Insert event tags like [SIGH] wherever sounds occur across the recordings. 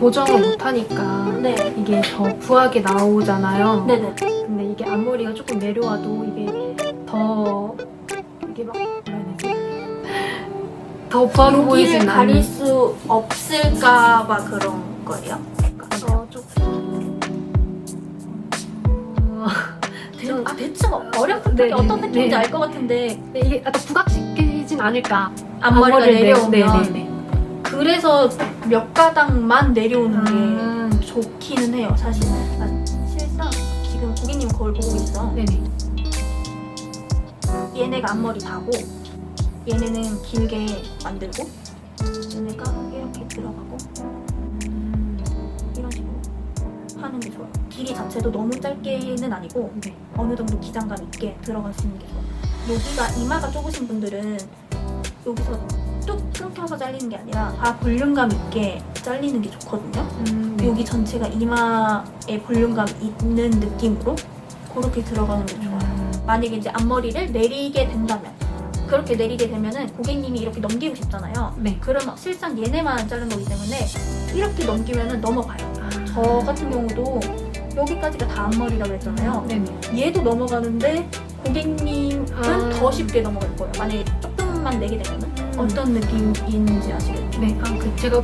보정을 못하니까 네. 이게 더 부하게 나오잖아요. 네네. 근데 이게 앞머리가 조금 내려와도 이게 더 이게 막 뭐라 해야 되지? 더 부하게 여기를 보이진 가릴 않는. 수 없을까봐 그런 거예요? 어, 조금. 어, 대, 아, 대충 어렴풋하게 네, 어떤 네, 느낌인지 네. 알것 같은데 네, 이게 약간 부각시키진 않을까. 앞머리가 내려오면 네, 네, 네. 그래서 몇 가닥만 내려오는 게 음, 좋기는 해요 사실은 아, 실상 지금 고객님 거울 보고 계시죠? 네네. 얘네가 앞머리 다고 얘네는 길게 만들고 얘네가 이렇게 들어가고 이런 식으로 하는 게 좋아요 길이 자체도 너무 짧게는 아니고 네. 어느 정도 기장감 있게 들어가시는 게 좋아요 여기가 이마가 좁으신 분들은 여기서 뚝 끊겨서 잘리는 게 아니라 다 볼륨감 있게 잘리는 게 좋거든요 음, 네. 여기 전체가 이마에 볼륨감 있는 느낌으로 그렇게 들어가는 게 좋아요 음, 만약에 이제 앞머리를 내리게 된다면 그렇게 내리게 되면은 고객님이 이렇게 넘기고 싶잖아요. 네. 그러면 실상 얘네만 자른 거기 때문에 이렇게 넘기면은 넘어가요. 저 같은 경우도 여기까지가 다 앞머리라고 했잖아요. 네네. 얘도 넘어가는데 고객님은 아. 더 쉽게 넘어갈 거예요. 만약에 조금만 내게 되면은 음. 어떤 느낌인지 아시겠죠? 네. 아, 그 제가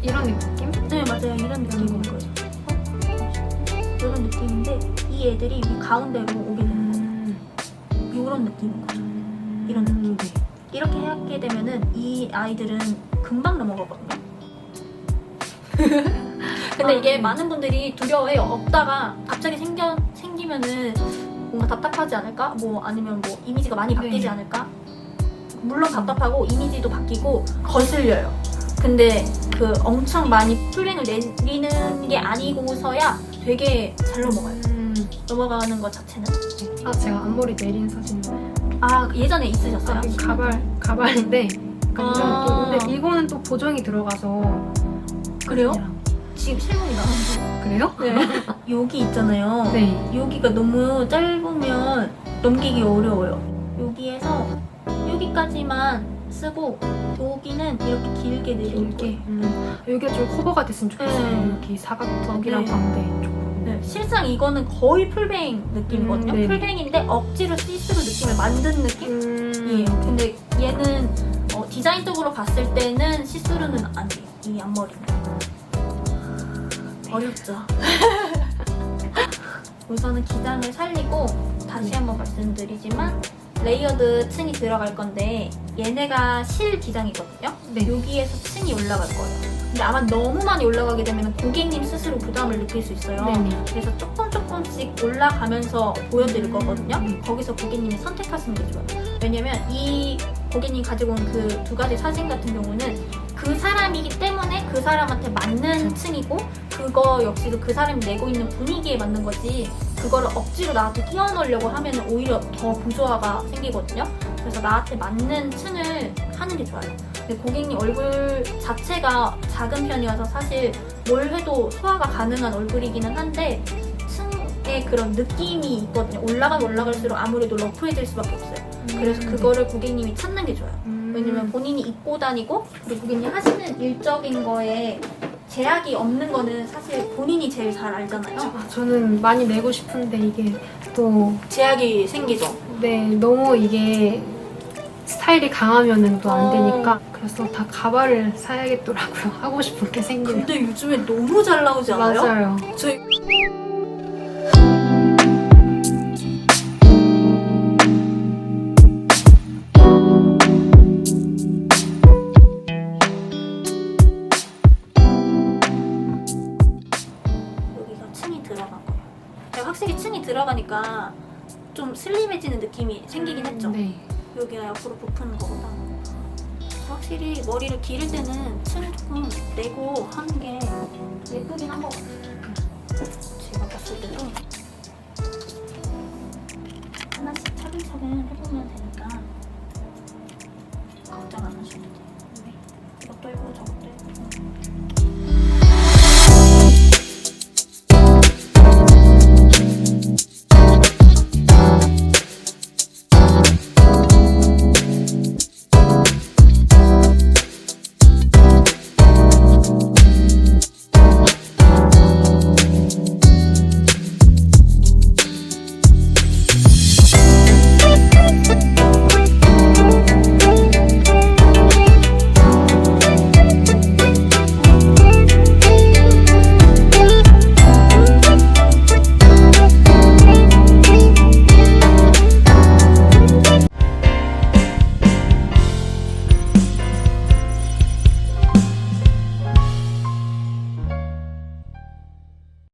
이런 느낌? 네 맞아요. 이런 느낌인 거예요. 어? 이런 느낌인데 이 애들이 이 가운데로 오게 되는 거예요. 이런 느낌인 거죠. 이런 느낌. 네. 이렇게 하게 되면은 이 아이들은 금방 넘어가거든요. [LAUGHS] 근데 아. 이게 많은 분들이 두려워해요. 없다가 갑자기 생겨 생기면은 뭔가 답답하지 않을까? 뭐 아니면 뭐 이미지가 많이 바뀌지 네. 않을까? 물론 답답하고 이미지도 바뀌고 거슬려요. 근데 그 엄청 많이 풀링을 내리는 게 아니고서야 되게 잘 넘어가요. 음. 넘어가는 것 자체는. 아, 제가 앞머리 내린 사진. 아 예전에 있으셨어요? 아, 가발, 가발인데. 아. 또, 근데 이거는 또 보정이 들어가서. 그래요? 지금 실물이 나왔는데. 그래요? 네. [LAUGHS] 여기 있잖아요. 네. 여기가 너무 짧으면 넘기기 어려워요. 여기에서 여기까지만 쓰고 여기는 이렇게 길게 내려올 이렇게. 거예요. 음. 여기가 좀 커버가 됐으면 좋겠어요. 네. 이렇게 사각턱이랑 네. 광대 쪽. 네, 실상 이거는 거의 풀뱅 느낌이거든요. 음, 네. 풀뱅인데 억지로 시스루 느낌을 만든 느낌이에요. 음. 근데 얘는 어, 디자인적으로 봤을 때는 시스루는 아니에요. 이 앞머리는. 어렵죠. [LAUGHS] 우선은 기장을 살리고 다시 네. 한번 말씀드리지만 레이어드 층이 들어갈 건데 얘네가 실 기장이거든요. 네. 여기에서 층이 올라갈 거예요. 근데 아마 너무 많이 올라가게 되면 고객님 스스로 부담을 느낄 수 있어요. 네네. 그래서 조금 조금씩 올라가면서 보여드릴 거거든요. 음. 거기서 고객님이 선택하시는 게 좋아요. 왜냐면 이 고객님 가지고 온 그 두 가지 사진 같은 경우는 그 사람이기 때문에 그 사람한테 맞는 그쵸. 층이고 그거 역시도 그 사람이 내고 있는 분위기에 맞는 거지 그거를 억지로 나한테 끼워 넣으려고 하면 오히려 더 부조화가 생기거든요. 그래서 나한테 맞는 층을 하는 게 좋아요. 근데 고객님 얼굴 자체가 작은 편이어서 사실 뭘 해도 소화가 가능한 얼굴이기는 한데 층의 그런 느낌이 있거든요. 올라가면 올라갈수록 아무래도 러프해질 수밖에 없어요. 그래서 그거를 고객님이 찾는 게 좋아요. 음. 왜냐면 본인이 입고 다니고 그리고 고객님 하시는 일적인 거에 제약이 없는 거는 사실 본인이 제일 잘 알잖아요. 아, 저는 많이 내고 싶은데 이게 또 제약이 생기죠. 네, 너무 이게 스타일이 강하면은 또안 어. 되니까 그래서 다 가발을 사야겠더라고요. [LAUGHS] 하고 싶은 게 생기면. 근데 요즘에 너무 잘 나오지 않아요? 맞아요. 저희 확실히 층이 들어가니까 좀 슬림해지는 느낌이 생기긴 했죠. 네. 여기가 옆으로 부푸는 거보다 확실히 머리를 기를 때는 층을 조금 내고 하는 게 예쁘긴 한 것 같아요. 제가 봤을 때도 하나씩 차근차근 해보면 되니까 걱정 안 하셔도 돼요. 네. 이것도 해보고 저것도 해보고